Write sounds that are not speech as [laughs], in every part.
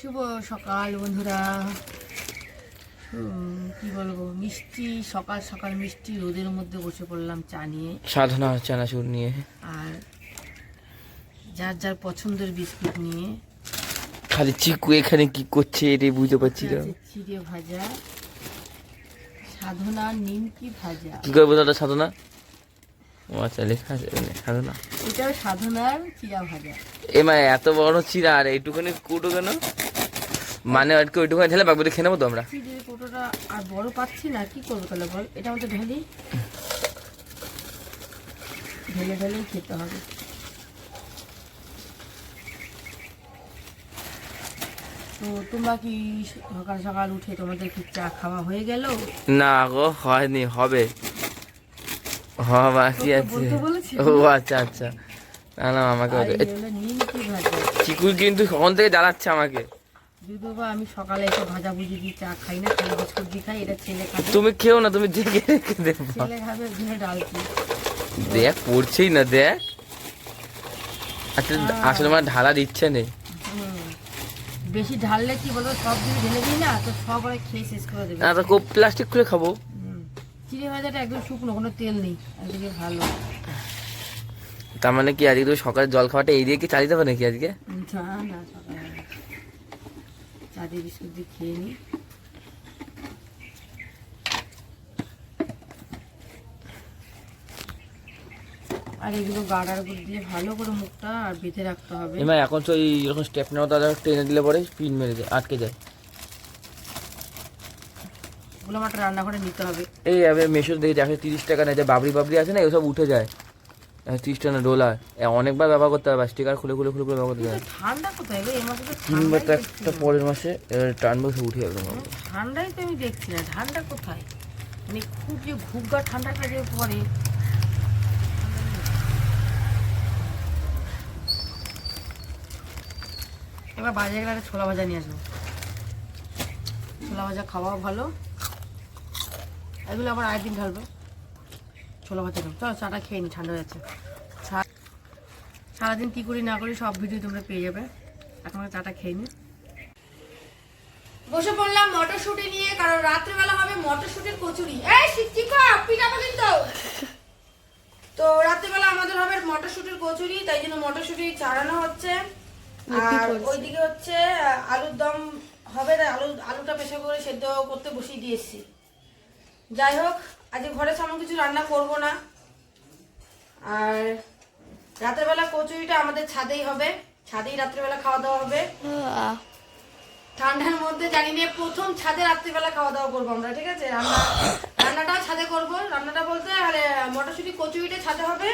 শুভ সকাল বন্ধুরা। কি বলব মিষ্টি সকাল সকাল মিষ্টি রোদের মধ্যে বসে পড়লাম চা নিয়ে। সাধনা চানাচুর নিয়ে। আর যার যার পছন্দের বিস্কুট নিয়ে। খালি চিকু এখানে কি করছে এটা বুঝতে পারছি না। চিড়ে ভাজা সাধনা নিমকি ভাজা। কি করব দাদা সাধনা? ও আচ্ছা লেখা আছে সাধনা। এটাও সাধনার চিড়া ভাজা। এ মা এত বড় চিরা আর এইটুখানি কুটো কেন? মানে আর কি ওইটুখানি ঢেলে খেয়ে নেব তো আমরা। আর বড় পাচ্ছি না কি করব তাহলে বল? এটা আমাদের ঢেলি। ঢেলে ঢেলেই খেতে হবে। তো তোমরা কি সকাল সকাল উঠে তোমাদের কি চা খাওয়া হয়ে গেল? না গো হয়নি হবে। বাকি আছে? ও আচ্ছা আচ্ছা। না না আমাকে আর বলে- এই হলো নিমকি ভাজা চিকু কিন্তু কখন থেকে জ্বালাচ্ছে আমাকে। যদিও আমি সকালে এসে ভাজা ভুজি দিয়ে চা খাই না খালি বিস্কুট দিয়ে খাই এটা ছেলে খাবে। তুমি খেও না তুমি দেখে রেখে দেবো ছেলে খাবে ঘুরে ডালছি দেখ পড়ছেই না দেখ। আচ্ছা আসলে আমার ঢালা দিচ্ছে নেই। বেশি ঢাললে কি বলব সব যদি ঢেলে দিই না তো সব ওরা খেয়ে শেষ করে দেবে। না তো খুব প্লাস্টিক খুলে খাব। চিড়ে ভাজাটা একদম শুকনো কোনো তেল নেই ভালো। তার মানে কি আজকে তুমি সকালে জল খাওয়াটা এই দিয়ে কি চালিয়ে দেবে নাকি আজকে? না না সকালে বিস্কুট দিয়ে খেয়ে নিই আর এগুলো গাড়ার উপর দিয়ে ভালো করে মুখটা আর বেঁধে রাখতে হবে। এমা এখন তো এই যখন স্টেপ নেওয়া দাদা টেনে দিলে পরে পিন মেরে যায় আটকে যায়। ওগুলো আমার একটা রান্নাঘরে নিতে হবে। এই আমি মেশো দেখি একশো তিরিশ টাকা নেয় যে বাবরি বাবরি আছে না এসব উঠে যায়। তিরিশ টাকা ডোলার। অনেকবার ব্যবহার করতে হবে স্টিকার খুলে খুলে খুলে খুলে ব্যবহার করতে হয় ঠান্ডা কোথায় গো এই মাসে তো তিনবার তো একটা পরের মাসে এবার টানবো সে উঠে যাবে ঠান্ডাই তো আমি দেখছি না। ঠান্ডা কোথায়? মানে খুব যে ঘুগা ঠান্ডাটা যে পড়ে। এবার বাজারে গেলে ছোলা ভাজা নিয়ে আসব। ছোলা ভাজা খাওয়াও ভালো। এগুলো আবার আরেক দিন ঢালবে। ছোলা ভাজা খাব চলো চাটা খেয়ে নি ঠান্ডা যাচ্ছে। সারাদিন কী করি না করি সব ভিডিও তোমরা পেয়ে যাবে। এখন চাটা খেয়ে নিই বসে পড়লাম মটরশুঁটি নিয়ে কারণ রাত্রিবেলা হবে মটরশুঁটির কচুরি। এই শিক্ষিকা পিঠাটা কিন্তু। তো রাত্রিবেলা আমাদের হবে মটরশুঁটির কচুরি তাই জন্য মটরশুঁটি চাড়ানো হচ্ছে। আর ওইদিকে হচ্ছে আলুর দম হবে আলু আলুটা প্রেশার করে সেদ্ধ করতে বসিয়ে দিয়েছি। যাই হোক আজকে ঘরে সামনে কিছু রান্না করব না। আর রাতের বেলা কচুরিটা আমাদের ছাদেই হবে। ছাদেই রাত্রিবেলা খাওয়া দাওয়া হবে। ঠান্ডার মধ্যে জানি না প্রথম ছাদে রাত্রিবেলা খাওয়া দাওয়া করব আমরা ঠিক আছে? রান্না রান্নাটাও ছাদে করব। রান্নাটা বলতে আরে মটরশুঁটি কচুরিটা ছাদে হবে।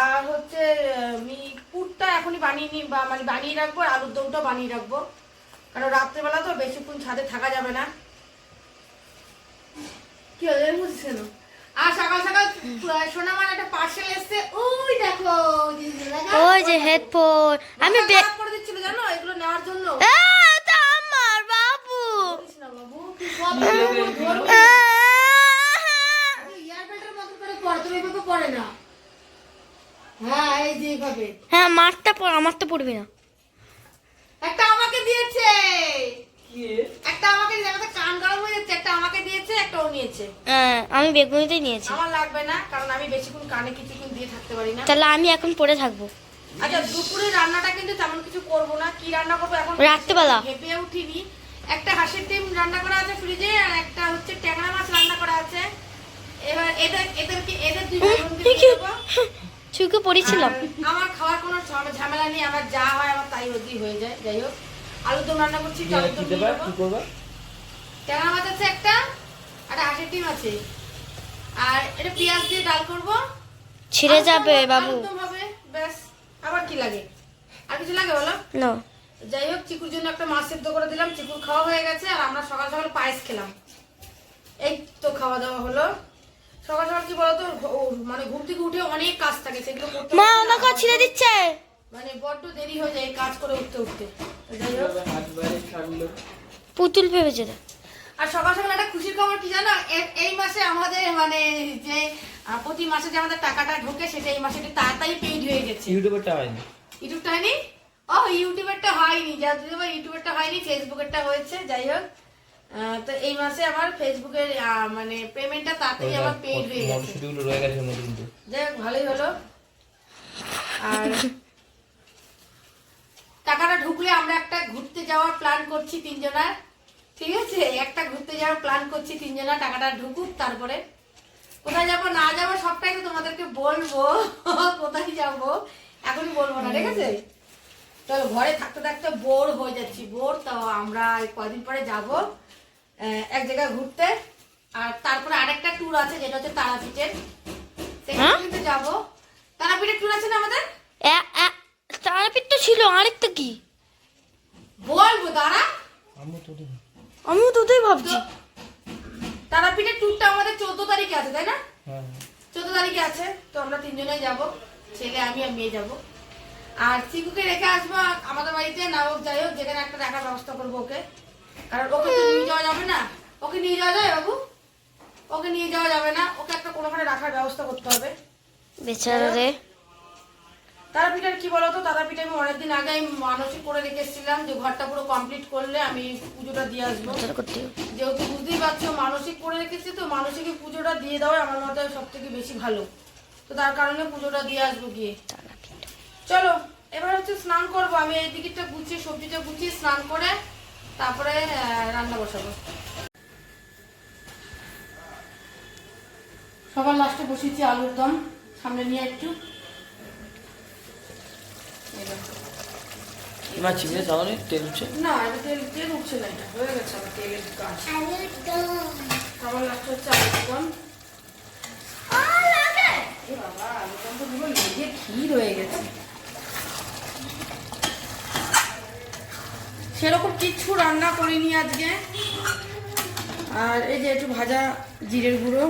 আর হচ্ছে আমি পুরটা এখনই বানিয়ে নি বা মানে বানিয়ে রাখব আর আলুর দমটাও বানিয়ে রাখব। কারণ রাত্রিবেলা তো বেশিক্ষণ ছাদে থাকা যাবে না। কি হলো? এরকম কেন? আর সকাল সকাল সোনামার একটা পার্সেল এসছে। ওই দেখো ওই যে হেডফোন আমি মাথা করে দিচ্ছিল জানো? এগুলো নেওয়ার জন্য। এটা আমার বাবু। বলিস না বাবু, তুই কত ধরবি? আ, এয়ারবেল্টের মতো করে পরে তুমি এভাবে পরে না। হ্যাঁ এই যে এইভাবে হ্যাঁ মারটা আমারটা পড়বি না। একটা আমাকে দিয়েছে একটা আমাকে দিয়েছে আমাদের কান গরম হয়ে যাচ্ছে একটা আমাকে দিয়েছে একটা ও নিয়েছে? হ্যাঁ, আমি বেগুনিতেই নিয়েছি। আমার লাগবে না কারণ আমি বেশিক্ষণ কানে কিছুক্ষণ দিয়ে থাকতে পারি না। তাহলে আমি এখন পরে থাকব। আচ্ছা দুপুরে রান্নাটা কিন্তু তেমন কিছু করব না। কি রান্না করব এখন? রাত্রেবেলা? ভেবে উঠিনি। একটা হাঁসের ডিম রান্না করা আছে ফ্রিজে আর একটা হচ্ছে ট্যাংরা মাছ রান্না করা আছে। এবার এদের এদেরকে এদের দুই ভাই বোনকে দিয়ে চুকে পড়েছিলাম। আমার খাওয়ার কোনো ঝামেলা নেই আমার যা হয় আমার তাই ওদি হয়ে যায় যাই হোক। আলু দম রান্না করছি আলুর দম দিয়ে দেবো। ট্যাংরা মাছ আছে একটা। আর হাঁসের ডিম আছে। আর এটা পেঁয়াজ দিয়ে ডাল করব। ছিঁড়ে যাবে বাবু। হবে ব্যাস। আবার কি লাগে? আর কিছু লাগে বলো? না। যাই হোক চিকুর জন্য একটা মাছ সেদ্ধ করে দিলাম। চিকুর খাওয়া হয়ে গেছে আর আমরা সকাল সকাল পায়েস খেলাম। এই তো খাওয়া দাওয়া হলো। সকাল সকাল কি বলতো? মানে ঘুম থেকে উঠে অনেক কাজ থাকে সেগুলো করতে মা আমাকে না- ছিঁড়ে দিচ্ছে। মানে বড্ড দেরি হয়ে যায় কাজ করে উঠতে উঠতে। যাই হোক। পুতুল ভেবেছে রে। আর সকাল সকাল একটা খুশির খবর কি জানো? এই মাসে আমাদের মানে যে প্রতি মাসে যে আমাদের টাকাটা ঢোকে সেটা এই মাসে একটু তাড়াতাড়ি পেইড হয়ে গেছে। ইউটিউবেরটা হয়নি? ইউটিউবটা হয়নি? ও ইউটিউবেরটা হয়নি। যাদের বা ইউটিউবেরটা হয়নি ফেসবুকেরটা হয়েছে যাই হোক। তো এই মাসে আমার ফেসবুকের মানে পেমেন্টটা তাড়াতাড়ি আমার পেড হয়ে গেছে। রয়ে গেছে মধ্যে কিন্তু যাই হোক ভালোই হলো। আর টাকাটা ঢুকলে আমরা একটা ঘুরতে যাওয়ার প্ল্যান করছি তিনজনার। ঠিক আছে একটা ঘুরতে যাওয়ার প্ল্যান করছি তিনজনা টাকাটা ঢুকুক তারপরে কোথায় যাব না যাব সবটাই তো তোমাদেরকে বলব। [laughs] কোথায় যাব এখনই বলব না ঠিক আছে? চলো ঘরে থাকতে থাকতে বোর হয়ে যাচ্ছি বোর তো আমরা কদিন পরে যাব এক জায়গায় ঘুরতে। আর তারপরে আরেকটা ট্যুর আছে যেটা হচ্ছে তারাপীঠের। সেখানে হ্যাঁ? কিন্তু যাব। তারাপীঠের ট্যুর আছে না আমাদের? তারাপীঠ তো ছিল আরেকটা কি? বলব দাঁড়া। আমিও তো ওটাই ভাবছি। তারাপীঠের ট্যুরটা আমাদের চোদ্দ তারিখে আছে তাই না? হ্যাঁ চোদ্দ তারিখে আছে তো আমরা তিনজনেই যাব ছেলে আমি আর মেয়ে যাব। আর চিকুকে রেখে আসব আমাদের বাড়িতে না হোক যাই হোক যেখানে একটা রাখার ব্যবস্থা করব ওকে। কারণ ওকে তো নিয়ে যাওয়া যাবে না। ওকে নিয়ে যাওয়া যায় বাবু? ওকে নিয়ে যাওয়া যাবে না। ওকে একটা কোনোখানে রাখার ব্যবস্থা করতে হবে। বেচারা রে। তারাপীঠের কি বলতো? তারাপীঠে আমি অনেকদিন আগে আমি মানসিক করে রেখে এসেছিলাম যে ঘরটা পুরো কমপ্লিট করলে আমি পুজোটা দিয়ে আসব। হবে। যেহেতু বুঝতেই পারছ মানসিক করে রেখেছি তো মানসিক পুজোটা দিয়ে দেওয়া আমার মতে সব থেকে বেশি ভালো। তো তার কারণে পুজোটা দিয়ে আসব গিয়ে। চলো এবার হচ্ছে স্নান করব। আমি এই দিকটা গুছিয়ে সবজিটা গুছিয়ে স্নান করে তারপরে রান্না বসাবো। সবার লাস্টে বসিয়েছি আলুর দম সামনে নিয়ে একটু। মা চিংড়ি সামনে তেল উঠছে? না এটা তেল তেল উঠছে না এটা, হয়ে গেছে আমার তেলের কাজ। সবার লাস্টে হচ্ছে আলুর দম বাবা পুরো লেগে ক্ষীর হয়ে গেছে। সেরকম কিচ্ছু রান্না করিনি আজকে। আর এই যে একটু ভাজা জিরের গুঁড়ো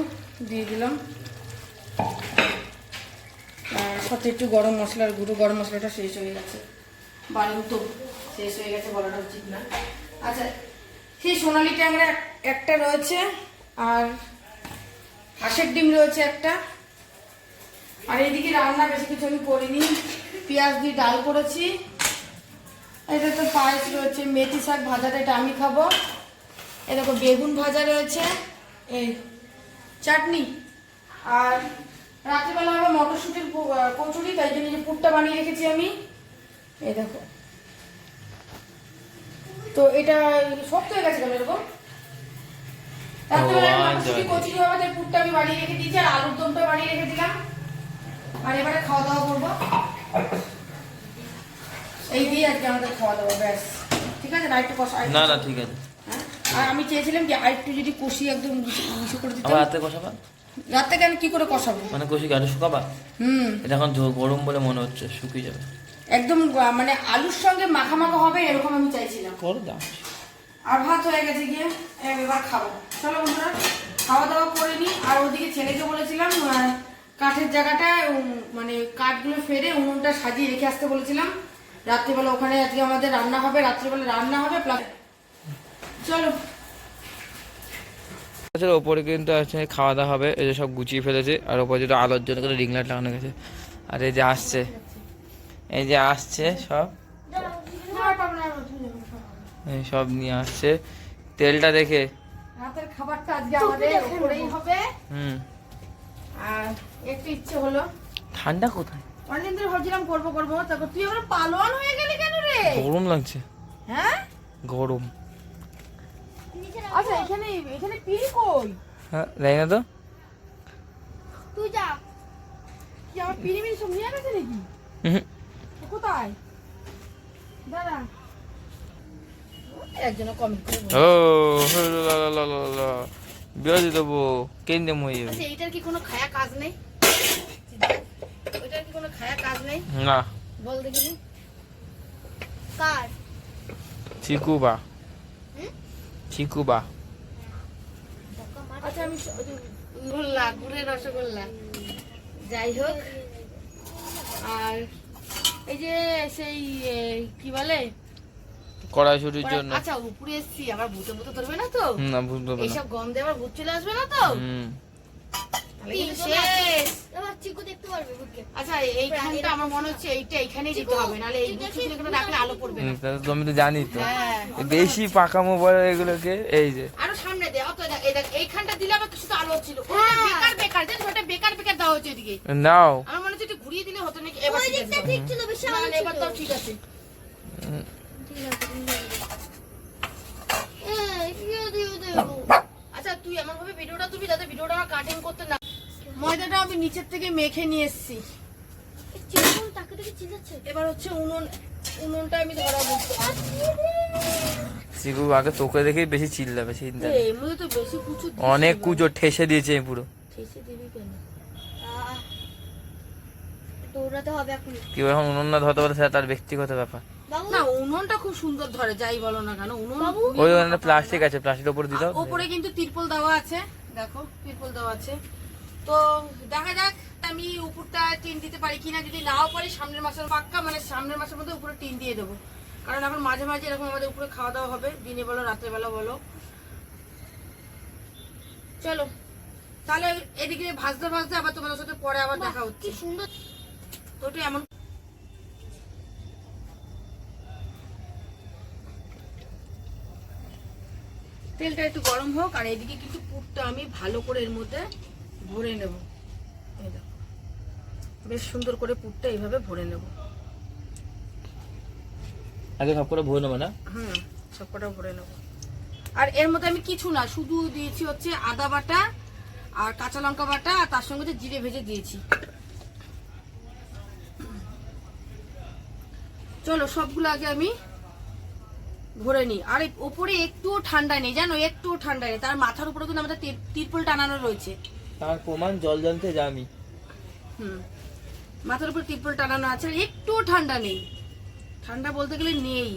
দিয়ে দিলাম। সাথে একটু গরম মশলার গুঁড়ো, গরম মশলাটা শেষ হয়ে গেছে। তো শেষ হয়ে গেছে, বলাটা উচিত না। আচ্ছা সেই সোনালি ট্যাংরা এক- একটা রয়েছে, আর হাঁসের ডিম রয়েছে একটা। আর এইদিকে রান্না বেশি কিছু আমি করিনি। পেঁয়াজ দিয়ে ডাল করেছি। এটা তো পায়েস রয়েছে, মেথি শাক ভাজাটা এটা আমি খাব। এ দেখো, বেগুন ভাজা রয়েছে, এই চাটনি। আর রাত্রিবেলা হবে মটরশুটির কচুরি তাই জন্য যে পুরটা বানিয়ে রেখেছি আমি। এই দেখো। তো এটা শক্ত হয়ে গেছে কেন এরকম? রাত্রিবেলা ভগবান কচুরি হবে তাই পুরটা আমি বানিয়ে রেখে দিয়েছি আর আলুর দমটা বানিয়ে রেখে দিলাম। আর এবারে খাওয়া দাওয়া করব। এই দিয়ে আজকে আমাদের খাওয়া দাওয়া ব্যাস। ঠিক আছে না একটু কষা না না ঠিক আছে। হ্যাঁ? আর আমি চেয়েছিলাম যে আর একটু যদি কষি একদম মিশু করে দিতাম। আবার হাতে কষাবা? রাতে কেন কি করে কষাবো? মানে কষি গাড়ি শুকাবা? হুম। এটা এখন গরম বলে মনে হচ্ছে শুকিয়ে যাবে। একদম মানে আলুর সঙ্গে মাখা মাখা হবে এরকম আমি চাইছিলাম। করো দাও। আর ভাত হয়ে গেছে গিয়ে এবার খাব। চলো বন্ধুরা খাওয়া দাওয়া করে নিই আর ওদিকে ছেলেকে বলেছিলাম কাঠের জায়গাটায় মানে কাঠগুলো ফেরে উনুনটা সাজিয়ে রেখে আসতে বলেছিলাম। রাত্রিবেলা ওখানে আজকে আমাদের রান্না হবে রাত্রিবেলা রান্না হবে প্লাস চলো। আচ্ছা ওপরে কিন্তু আছে খাওয়া দাওয়া হবে এই যে সব গুছিয়ে ফেলেছে আর ওপরে যেটা আলোর জন্য করে রিং লাইট লাগানো গেছে। আর এই যে আসছে এই যে আসছে সব। এই সব নিয়ে আসছে। তেলটা দেখে। রাতের খাবারটা আজকে আমাদের ওপরেই হবে। হুম। আর একটু ইচ্ছে হলো। ঠান্ডা কোথায়? অনেকদিন ধরে ভাবছিলাম করব করব। তারপর তুই আবার পালোয়ান হয়ে গেলি কেন রে? গরম লাগছে। হ্যাঁ? গরম। এখানে এখানে পিড়ি কই? হ্যাঁ না তো। তুই যা। কি আমার পিড়ি মিড়ি সব নিয়ে গেছে নাকি। কোথায়? দাদা একজন কমেন্ট করে ও লা লা লা লা লা দেবো কেন্দ্রে মই আচ্ছা এইটার কি কোনো খায়া কাজ নেই? ওইটার কি কোনো খায়া কাজ নেই? না। বল দেখিনি কার? চিকুবা চিকুবা আচ্ছা আমি গোল্লা গুড়ের রসগোল্লা। যাই হোক আর এই যে সেই কি বলে? কড়াইশুটির জন্য। আচ্ছা উপরে এসছি আবার ভূতে ভূতে ধরবে না তো? না। এইসব গন্ধে আবার ভূত চলে আসবে না তো? হুম। তুমি তো জানি তো। হ্যাঁ। বেশি পাকামো বলে এগুলোকে এই যে। আরও সামনে দে অত এইখানটা দিলে আবার কিছু তো আলো ছিল বেকার বেকার জানিস ওটা বেকার বেকার দেওয়া হচ্ছে এদিকে। নাও। আমার মনে হচ্ছে একটু ঘুরিয়ে দিলে হতো নাকি এবার ঠিক আছে। ঠিক ছিল বেশি আলো এবার। তাও ঠিক আছে। ঠিক। আচ্ছা তুই এমন ভাবে ভিডিওটা তুমি যাতে ভিডিওটা আমার কাটিং করতে না ময়দাটা আমি নিচের থেকে মেখে নিয়ে এসেছি। দেখে এবার হচ্ছে উনুন উনুনটা আমি ধরাবো। চিকু আগে তোকে দেখেই বেশি চিল্লাবে চিন্তা অনেক। কুচো ঠেসে দিয়েছে পুরো। হবে এখন কেউ এখন উনুন না ধরতে পারে সেটা তার ব্যক্তিগত ব্যাপার। না উনুনটা খুব সুন্দর ধরে যাই বলো না কেন উনুন। ওই প্লাস্টিক আছে প্লাস্টিকের উপরে দিতে হবে ওপরে কিন্তু তিরপল দেওয়া আছে। দেখো তিরপল দেওয়া আছে। তো দেখা যাক আমি উপরটা টিন দিতে পারি কিনা। যদি নাও পারি সামনের মাসের পাক্কা মানে সামনের মাসের মধ্যে উপরে টিন দিয়ে দেবো। কারণ এখন মাঝে মাঝে এরকম আমাদের উপরে খাওয়া দাওয়া হবে। দিনে বলো রাতের বেলা বলো। চলো। তাহলে এদিকে ভাজতে ভাজতে আবার তোমাদের সাথে পরে আবার দেখা হচ্ছে। সুন্দর। তো ওটা এমন তেলটা একটু গরম হোক আর এদিকে কিন্তু পুরটা আমি ভালো করে এর মধ্যে ভরে নেব। এই দেখো। বেশ সুন্দর করে পুরটা এইভাবে ভরে নেব। আগে সব করে ভরে নেবে না? হুম সবকটা ভরে নেব। আর এর মধ্যে আমি কিছু না শুধু দিয়েছি হচ্ছে আদা বাটা আর কাঁচা লঙ্কা বাটা আর তার সঙ্গে হচ্ছে জিরে ভেজে দিয়েছি। চলো সবগুলো আগে আমি ভরে নিই। আর ওপরে একটুও ঠান্ডা নেই জানো? একটুও ঠান্ডা নেই। তার মাথার উপরে কিন্তু আমাদের তির- তিরপল টানানো রয়েছে। তার প্রমাণ জল জানতে হুম। মাথার উপর টিপল টানানো আছে একটু ঠান্ডা নেই। ঠান্ডা বলতে গেলে নেই।